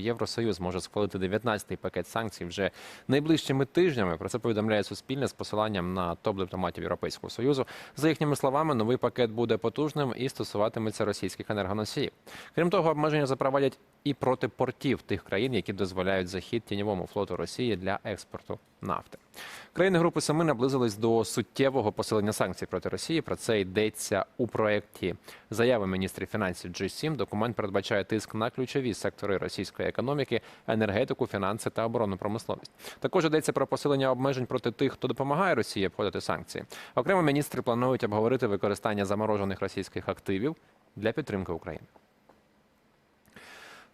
Євросоюз може схвалити 19-й пакет санкцій вже найближчими тижнями. Про це повідомляє Суспільне з посиланням на топ-дипломатів Європейського союзу. За їхніми словами, новий пакет буде потужним і стосуватиметься російських енергоносіїв. Крім того, обмеження запровадять і проти портів тих країн, які дозволяють захід тіньовому флоту Росії для експорту нафти. Країни Групи Семи наблизились до суттєвого посилення санкцій проти Росії. Про це йдеться у проєкті заяви міністрів фінансів G7. Документ передбачає тиск на ключові сектори російської економіки, енергетику, фінанси та оборонну промисловість. Також йдеться про посилення обмежень проти тих, хто допомагає Росії обходити санкції. Окремо міністри планують обговорити використання заморожених російських активів для підтримки України.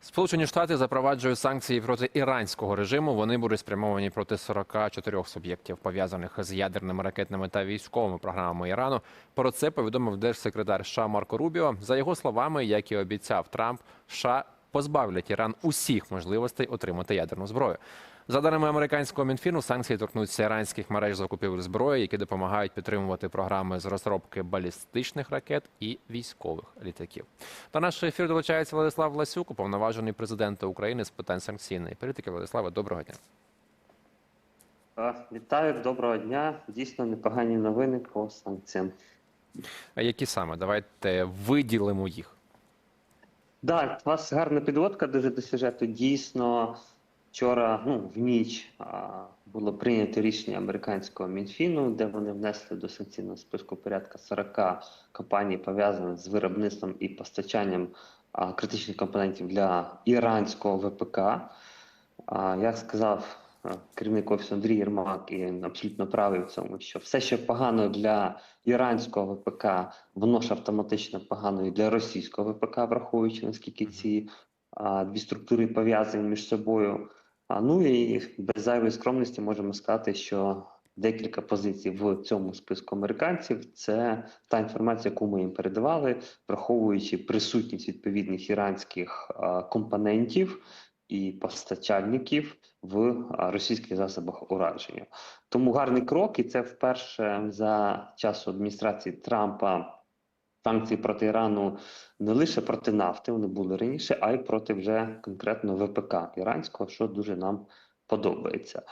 Сполучені Штати запроваджують санкції проти іранського режиму. Вони будуть спрямовані проти 44 суб'єктів, пов'язаних з ядерними ракетними та військовими програмами Ірану. Про це повідомив держсекретар США Марко Рубіо. За його словами, як і обіцяв Трамп, США позбавлять Іран усіх можливостей отримати ядерну зброю. За даними американського мінфіну, санкції торкнуться іранських мереж закупівель зброї, які допомагають підтримувати програми з розробки балістичних ракет і військових літаків. До нашого ефіру долучається Владислав Власюк, уповноважений президента України з питань санкційної політики. Владиславе, доброго дня. Вітаю, доброго дня. Дійсно непогані новини по санкціям. А які саме? Давайте виділимо їх. Так, у вас гарна підводка дуже до сюжету. Дійсно, вчора, ну, в ніч було прийнято рішення американського Мінфіну, де вони внесли до санкційного списку порядка 40 компаній, пов'язаних з виробництвом і постачанням критичних компонентів для іранського ВПК. Як сказав керівник офісу Андрій Єрмак, і він абсолютно правий в цьому, що все, що погано для іранського ВПК, воно ж автоматично погано і для російського ВПК, враховуючи наскільки ці а, дві структури пов'язані між собою. А ну і без зайвої скромності можемо сказати, що декілька позицій в цьому списку американців це та інформація, яку ми їм передавали, враховуючи присутність відповідних іранських а, компонентів і постачальників в російських засобах ураження. Тому гарний крок, і це вперше за часу адміністрації Трампа. Санкції проти Ірану не лише проти нафти, вони були раніше, а й проти вже конкретно ВПК іранського, що дуже нам подобається.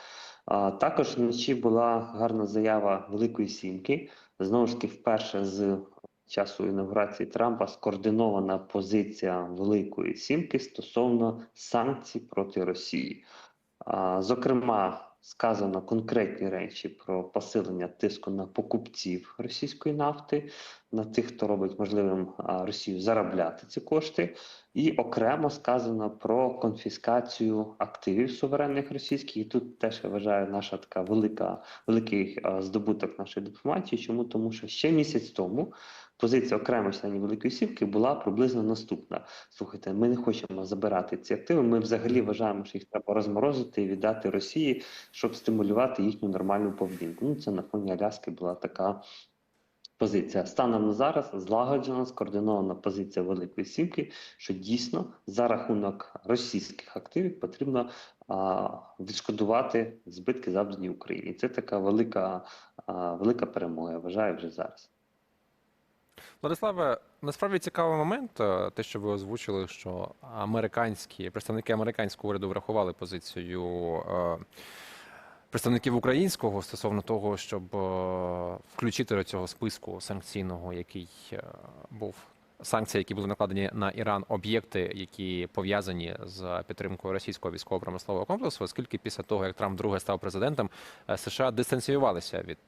А, також вночі була гарна заява Великої Сімки. Знову ж таки, вперше з часу інаугурації Трампа скоординована позиція Великої Сімки стосовно санкцій проти Росії. Зокрема, сказано конкретні речі про посилення тиску на покупців російської нафти, на тих, хто робить можливим Росію заробляти ці кошти, і окремо сказано про конфіскацію активів суверенних російських. І тут теж я вважаю наша така велика великий здобуток нашої дипломатії. Чому тому, що ще місяць тому позиція окремо членів Великої Сівки була приблизно наступна. Слухайте, ми не хочемо забирати ці активи. Ми взагалі вважаємо, що їх треба розморозити і віддати Росії, щоб стимулювати їхню нормальну поведінку. Ну це на фоні Аляски була така. Позиція станом на зараз злагоджена, скоординована позиція Великої Сімки, що дійсно за рахунок російських активів потрібно а, відшкодувати збитки завдані Україні. Це така велика, а, велика перемога. Я вважаю вже зараз. Владиславе, насправді цікавий момент, е, те, що ви озвучили, що американські представники американського уряду врахували позицію е, представників українського стосовно того, щоб е, включити до цього списку санкційного, який е, був. Санкції, які були накладені на Іран, об'єкти, які пов'язані з підтримкою російського військово-промислового комплексу, оскільки після того, як Трамп друге став президентом, е, США дистанціювалися від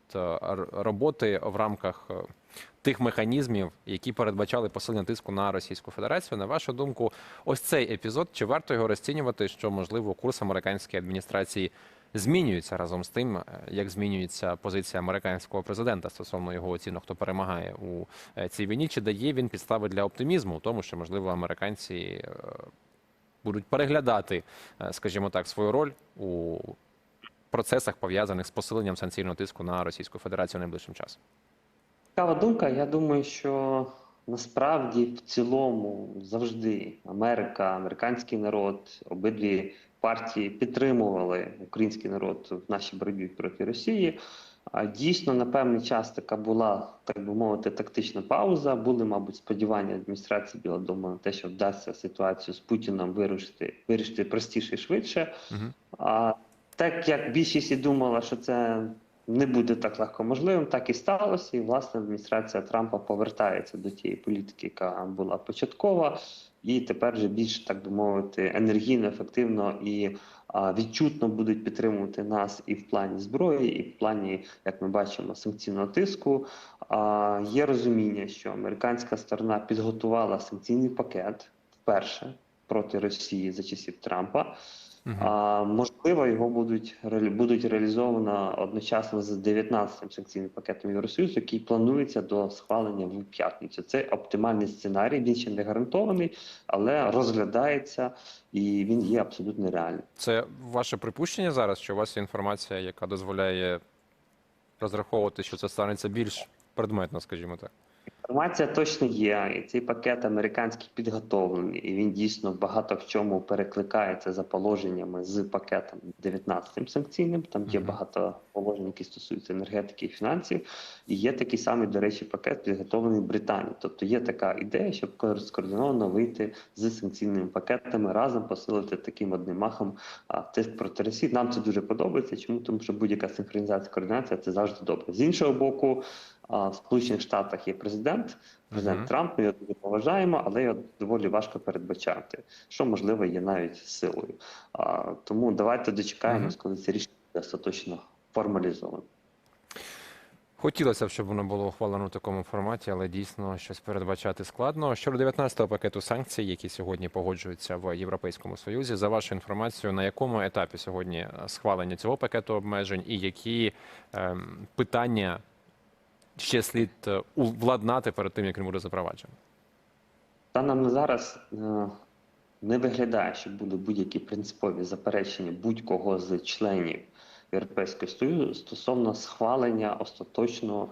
роботи в рамках тих механізмів, які передбачали посилення тиску на Російську Федерацію. На вашу думку, ось цей епізод, чи варто його розцінювати, що можливо курс американської адміністрації змінюється разом з тим, е, як змінюється позиція американського президента стосовно його оцінок, хто перемагає у е, цій війні, чи дає він підстави для оптимізму, тому, що можливо американці е, будуть переглядати, скажімо так, свою роль у процесах пов'язаних з посиленням санкційного тиску на Російську Федерацію найближчим часом. Цікава думка. Я думаю, що насправді в цілому завжди Америка, американський народ, обидві партії підтримували український народ в нашій боротьбі проти Росії. А дійсно, на певний час така була, так би мовити, тактична пауза. Були, мабуть, сподівання адміністрації Білого Дому на те, що вдасться ситуацію з Путіном вирішити, вирішити простіше і швидше. Мгм. А так як більшість і думала, що це не буде так легко можливим, так і сталося. І власне адміністрація Трампа повертається до тієї політики, яка була початкова, і тепер вже більш так би мовити енергійно, ефективно і відчутно будуть підтримувати нас і в плані зброї, і в плані, як ми бачимо, санкційного тиску. Є розуміння, що американська сторона підготувала санкційний пакет вперше проти Росії за часів Трампа. А, можливо, його будуть будуть реалізовано одночасно з 19-м санкційним пакетом Євросоюзу, який планується до схвалення в п'ятницю. Це оптимальний сценарій. Він ще не гарантований, але розглядається і він є абсолютно реальним. Це ваше припущення зараз, що у вас є інформація, яка дозволяє розраховувати, що це станеться більш предметно, скажімо так. Інформація точно є, і цей пакет американський підготовлений, і він дійсно багато в чому перекликається за положеннями з пакетом 19-м санкційним. Там є багато положень, які стосуються енергетики і фінансів. І є такий самий, до речі, пакет підготовлений Британією. Тобто є така ідея, щоб ко- скоординовано вийти з санкційними пакетами разом посилити таким одним махом тиск проти Росії. Нам це дуже подобається. Чому тому, що будь-яка синхронізація координація це завжди добре. З іншого боку. В Сполучених Штатах є президент, президент Мгм. Трамп. Ми його дуже поважаємо, але його доволі важко передбачати, що можливо є навіть силою. А, тому давайте дочекаємось, коли це рішення остаточно формалізовано. Хотілося б, щоб воно було ухвалено в такому форматі, але дійсно щось передбачати складно. Щодо 19-го пакету санкцій, які сьогодні погоджуються в Європейському Союзі, за вашу інформацію, на якому етапі сьогодні е, схвалення цього пакету обмежень і які ем, питання ще слід е, владнати перед тим, як він буде запроваджений? Станом на зараз е, не виглядає, що були будь-які принципові заперечення будь-кого з членів Європейського Союзу стосовно схвалення остаточно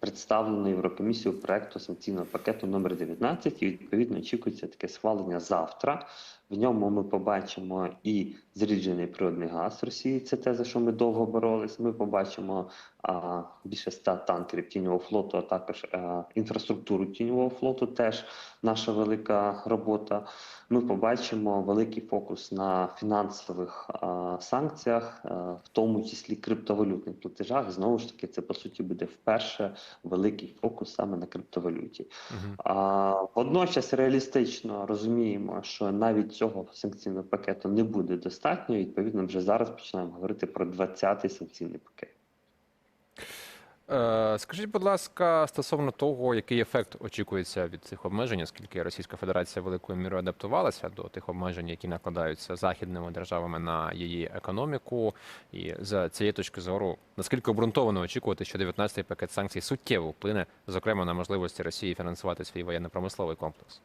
представленого Єврокомісією проекту санкційного пакету номер 19 і відповідно очікується таке схвалення завтра. В ньому ми побачимо і зріджений природний газ Росії. Це те, за що ми довго боролись. Ми побачимо а, більше ста танкерів тіньового флоту, а також а, інфраструктуру тіньового флоту. Теж наша велика робота. Ми побачимо великий фокус на фінансових а, санкціях, а, в тому числі криптовалютних платежах. Знову ж таки, це по суті буде вперше великий фокус саме на криптовалюті. Мгм. А, водночас реалістично розуміємо, що навіть цього санкційного пакету не буде достатньо. Відповідно, вже зараз починаємо говорити про 20-й санкційний пакет. Е, Скажіть, будь ласка, стосовно того, який ефект очікується від цих обмежень, оскільки Російська Федерація великою мірою адаптувалася до тих обмежень, які накладаються західними державами на її економіку, і з цієї точки зору, наскільки обґрунтовано очікувати, що 19-й пакет санкцій суттєво вплине, зокрема на можливості Росії фінансувати свій воєнно-промисловий комплекс?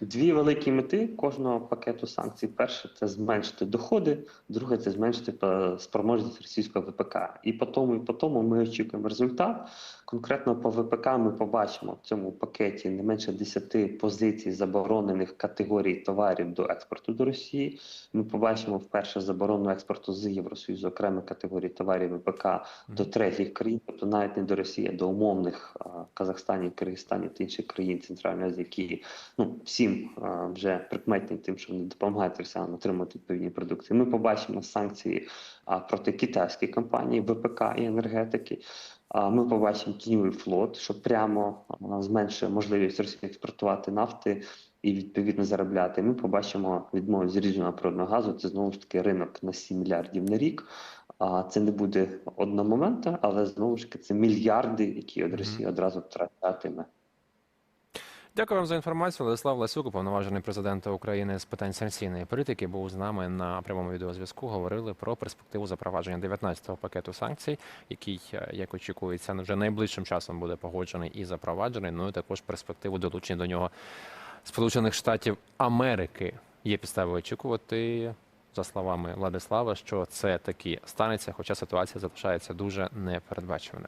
Дві великі мети кожного пакету санкцій. Перше це зменшити доходи, друге це зменшити е, спроможність російського ВПК. І по тому, і по тому ми очікуємо результат. Конкретно по ВПК ми побачимо в цьому пакеті не менше 10 позицій заборонених категорій товарів до експорту до Росії. Ми побачимо вперше заборону експорту з Євросоюзу окремих категорій товарів ВПК до третіх країн, тобто навіть не до Росії, а до умовних а, Казахстані, Киргизстані та інших країн Центральної Азії, які ну всім вже прикметні тим, що вони допомагають росіянам отримати відповідні продукти. Ми побачимо санкції проти китайських компаній, ВПК і енергетики. Ми побачимо тіньовий флот, що прямо зменшує можливість Росії експортувати нафти і відповідно заробляти. Ми побачимо відмову зрідженого природного газу. Це знову ж таки ринок на 7 мільярдів на рік. А це не буде одномоментно, але знову ж таки це мільярди, які від Росії одразу втрачатиме. Дякую вам за інформацію. Владислав Ласюк, уповноважений президента України з питань санкційної політики, був з нами на прямому відеозв'язку. Говорили про перспективу запровадження 19-го пакету санкцій, який, е, як очікується, вже найближчим часом буде погоджений і запроваджений. Ну і також перспективу долучення до нього Сполучених Штатів Америки. Є підстави очікувати. За словами Владислава, що це таки станеться, хоча ситуація залишається дуже непередбачуваною.